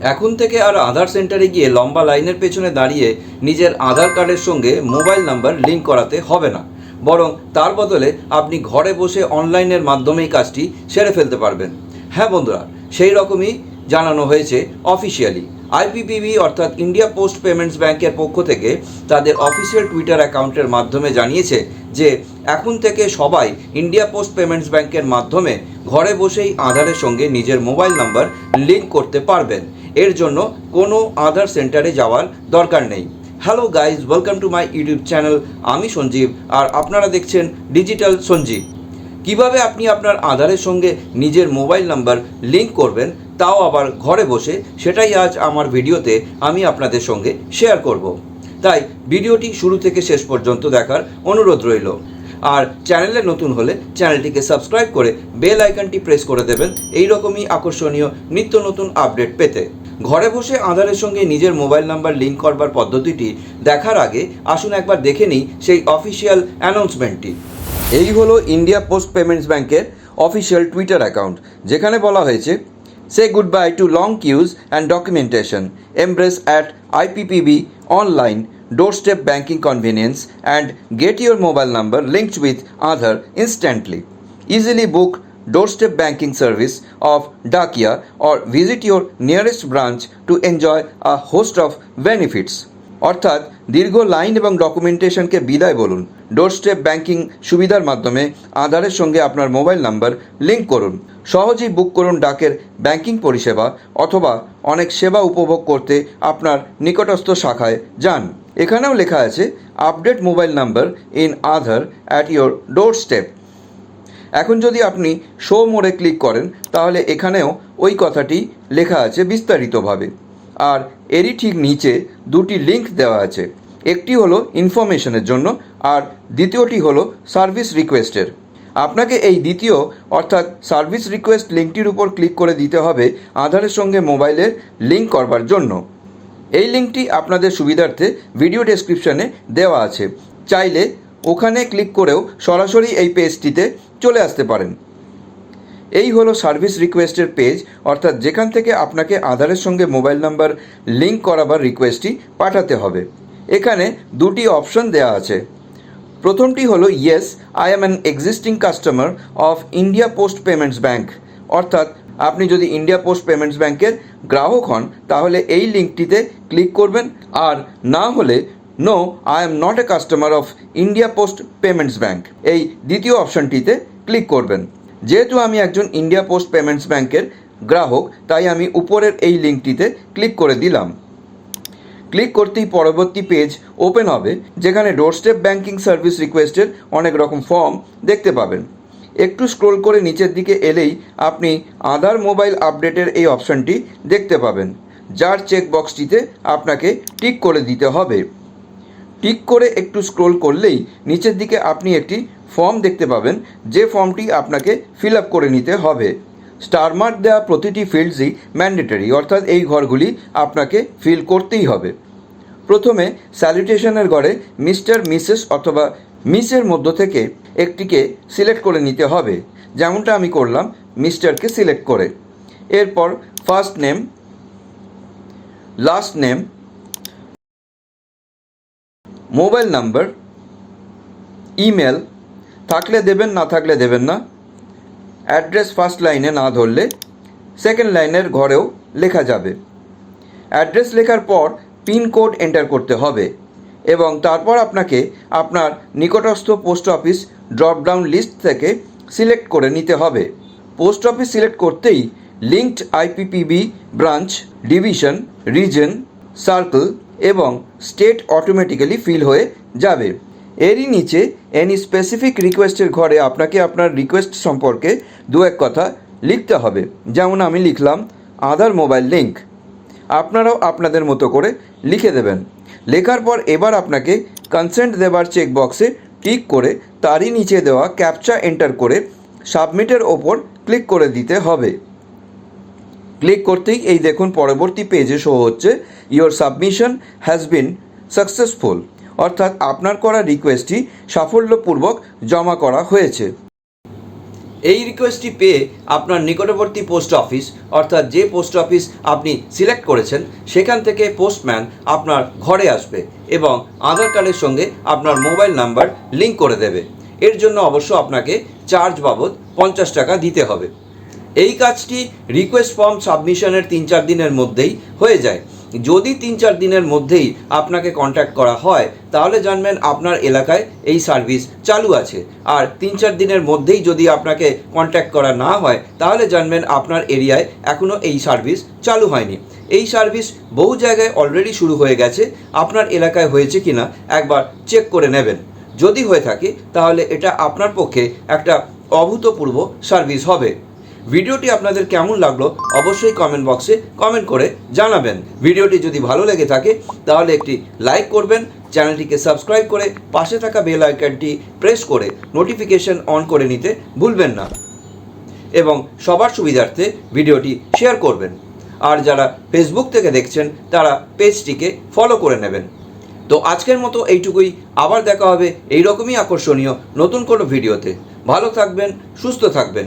এখন থেকে আর আধার সেন্টারে গিয়ে লম্বা লাইনের পেছনে দাঁড়িয়ে নিজের আধার কার্ডের সঙ্গে মোবাইল নাম্বার লিঙ্ক করাতে হবে না। বরং তার বদলে আপনি ঘরে বসে অনলাইনের মাধ্যমেই কাজটি সেরে ফেলতে পারবেন। হ্যাঁ বন্ধুরা, সেই রকমই জানানো হয়েছে অফিসিয়ালি। আইপিপিবি অর্থাৎ ইন্ডিয়া পোস্ট পেমেন্টস ব্যাংকের পক্ষ থেকে তাদের অফিসিয়াল টুইটার অ্যাকাউন্টের মাধ্যমে জানিয়েছে যে এখন থেকে সবাই ইন্ডিয়া পোস্ট পেমেন্টস ব্যাংকের মাধ্যমে ঘরে বসেই আধারের সঙ্গে নিজের মোবাইল নাম্বার লিঙ্ক করতে পারবেন। এর জন্য কোনো আধার সেন্টারে যাওয়ার দরকার নেই। Hello guys welcome to my YouTube channel আমি সঞ্জীব, আর আপনারা দেখছেন ডিজিটাল সঞ্জীব। কীভাবে আপনি আপনার আধারের সঙ্গে নিজের মোবাইল নাম্বার লিঙ্ক করবেন, তাও আবার ঘরে বসে, সেটাই আজ আমার ভিডিওতে আমি আপনাদের সঙ্গে শেয়ার করব। তাই ভিডিওটি শুরু থেকে শেষ পর্যন্ত দেখার অনুরোধ রইল। আর চ্যানেলে নতুন হলে চ্যানেলটিকে সাবস্ক্রাইব করে বেল আইকনটি প্রেস করে দেবেন, এই রকমই আকর্ষণীয় নিত্য নতুন আপডেট পেতে। ঘরে বসে আধারের সঙ্গে নিজের মোবাইল নাম্বার লিঙ্ক করবার পদ্ধতিটি দেখার আগে আসুন একবার দেখে নিই সেই অফিসিয়াল অ্যানাউন্সমেন্টটি। এই হলো ইন্ডিয়া পোস্ট পেমেন্টস ব্যাংকের অফিসিয়াল টুইটার অ্যাকাউন্ট, যেখানে বলা হয়েছে, say goodbye to long queues and documentation embrace at IPPB online doorstep banking convenience and get your mobile number linked with Aadhaar instantly easily book doorstep banking service of Dakiya or visit your nearest branch to enjoy a host of benefits অর্থাৎ দীর্ঘ line এবং ডকুমেন্টেশনকে বিদায় বলুন। ডোরস্টেপ banking সুবিধার মাধ্যমে আধারের সঙ্গে আপনার মোবাইল নাম্বার লিংক করুন। সহজেই বুক করুন ডাকের ব্যাংকিং পরিষেবা অথবা অনেক সেবা উপভোগ করতে আপনার নিকটস্থ শাখায় যান। এখানেও লেখা আছে, update mobile number in Aadhaar at your doorstep এখন যদি আপনি শো মোড়ে ক্লিক করেন, তাহলে এখানেও ওই কথাটি লেখা আছে বিস্তারিতভাবে। আর এরই ঠিক নিচে দুটি লিংক দেওয়া আছে। একটি হলো ইনফরমেশনের জন্য আর দ্বিতীয়টি হলো সার্ভিস রিকোয়েস্টের আপনাকে এই দ্বিতীয় অর্থাৎ সার্ভিস রিকোয়েস্ট লিঙ্কটির উপর ক্লিক করে দিতে হবে আধারের সঙ্গে মোবাইলের লিঙ্ক করবার জন্য। এই লিঙ্কটি আপনাদের সুবিধার্থে ভিডিও ডেসক্রিপশানে দেওয়া আছে। চাইলে ওখানে ক্লিক করেও সরাসরি এই পেজটিতে চলে আসতে পারেন। এই হলো সার্ভিস রিকোয়েস্টের পেজ, অর্থাৎ যেখান থেকে আপনাকে আধারের সঙ্গে মোবাইল নাম্বার লিঙ্ক করাবার রিকোয়েস্টটি পাঠাতে হবে। এখানে দুটি অপশন দেওয়া আছে। প্রথমটি হলো yes I am an existing customer of India post payments bank অর্থাৎ আপনি যদি ইন্ডিয়া পোস্ট পেমেন্টস ব্যাংকের গ্রাহক হন, তাহলে এই লিঙ্কটিতে ক্লিক করবেন। আর না হলে no I am not a customer of India post payments bank এই দ্বিতীয় অপশনটিতে ক্লিক করবেন। যেহেতু আমি একজন ইন্ডিয়া পোস্ট পেমেন্টস ব্যাংকের গ্রাহক, তাই আমি উপরের এই লিঙ্কটিতে ক্লিক করে দিলাম। ক্লিক করতেই পরবর্তী পেজ ওপেন হবে, যেখানে ডোরস্টেপ ব্যাংকিং সার্ভিস রিকোয়েস্টের অনেক রকম ফর্ম দেখতে পাবেন। একটু স্ক্রোল করে নিচের দিকে এলেই আপনি আধার মোবাইল আপডেটের এই অপশানটি দেখতে পাবেন, যার চেক বক্সটিতে আপনাকে টিক করে দিতে হবে। টিক করে একটু স্ক্রোল করলেই নিচের দিকে আপনি একটি ফর্ম দেখতে পাবেন, যে ফর্মটি আপনাকে ফিল আপ করে নিতে হবে। স্টার মার্ক দেওয়া প্রতিটি ফিল্ডসই ম্যান্ডেটরি অর্থাৎ এই ঘরগুলি আপনাকে ফিল করতেই হবে। প্রথমে স্যালিটেশনের ঘরে মিস্টার মিসেস অথবা মিসের মধ্য থেকে একটিকে সিলেক্ট করে নিতে হবে। যেমনটা আমি করলাম মিস্টারকে সিলেক্ট করে। এরপর first name last name mobile number email থাকলে দেবেন, না থাকলে দেবেন না। অ্যাড্রেস ফার্স্ট লাইনে না ধরলে সেকেন্ড লাইনের ঘরেও লেখা যাবে। অ্যাড্রেস লেখার পর পিনকোড এন্টার করতে হবে এবং তারপর আপনাকে আপনার নিকটস্থ পোস্ট অফিস ড্রপডাউন লিস্ট থেকে সিলেক্ট করে নিতে হবে। পোস্ট অফিস সিলেক্ট করতেই linked IPPB branch division region circle এবং স্টেট অটোমেটিক্যালি ফিল হয়ে যাবে। এরই নিচে এনি স্পেসিফিক রিকোয়েস্টের ঘরে আপনাকে আপনার রিকোয়েস্ট সম্পর্কে দু এক কথা লিখতে হবে। যেমন আমি লিখলাম আধার মোবাইল লিঙ্ক আপনারাও আপনাদের মতো করে লিখে দেবেন। লেখার পর এবার আপনাকে কনসেন্ট দেবার চেক বক্সে টিক করে তারই নিচে দেওয়া ক্যাপচা এন্টার করে সাবমিটের ওপর ক্লিক করে দিতে হবে। ক্লিক করতেই এই দেখুন, পরবর্তী পেজে শো হচ্ছে your submission has been successful অর্থাৎ আপনার করা রিকোয়েস্টটি সাফল্যপূর্বক জমা করা হয়েছে। এই রিকোয়েস্টটি পেয়ে আপনার নিকটবর্তী পোস্ট অফিস অর্থাৎ যে পোস্ট অফিস আপনি সিলেক্ট করেছেন, সেখান থেকে পোস্টম্যান আপনার ঘরে আসবে এবং আধার কার্ডের সঙ্গে আপনার মোবাইল নাম্বার লিঙ্ক করে দেবে। এর জন্য অবশ্য আপনাকে চার্জ বাবদ পঞ্চাশ টাকা দিতে হবে। এই কাজটি রিকোয়েস্ট ফর্ম সাবমিশনের তিন চার দিনের মধ্যেই হয়ে যায়। যদি তিন চার দিনের মধ্যেই আপনাকে কন্ট্যাক্ট করা হয়, তাহলে জানবেন আপনার এলাকায় এই সার্ভিস চালু আছে। আর তিন চার দিনের মধ্যেই যদি আপনাকে কন্ট্যাক্ট করা না হয়, তাহলে জানবেন আপনার এরিয়ায় এখনও এই সার্ভিস চালু হয়নি। এই সার্ভিস বহু জায়গায় অলরেডি শুরু হয়ে গেছে। আপনার এলাকায় হয়েছে কিনা একবার চেক করে নেবেন। যদি হয়ে থাকে, তাহলে এটা আপনার পক্ষে একটা অভূতপূর্ব সার্ভিস হবে। ভিডিওটি আপনাদের কেমন লাগল অবশ্যই কমেন্ট বক্সে কমেন্ট করে জানাবেন। ভিডিওটি যদি ভালো লেগে থাকে, তাহলে একটি লাইক করবেন, চ্যানেলটিকে সাবস্ক্রাইব করে পাশে থাকা বেল আইকনটি প্রেস করে নোটিফিকেশন অন করে নিতে ভুলবেন না। এবং সবার সুবিধার্থে ভিডিওটি শেয়ার করবেন। আর যারা ফেসবুক থেকে দেখছেন, তারা পেজটিকে ফলো করে নেবেন। তো আজকের মতো এইটুকুই। আবার দেখা হবে এইরকমই আকর্ষণীয় নতুন কোনো ভিডিওতে। ভালো থাকবেন, সুস্থ থাকবেন।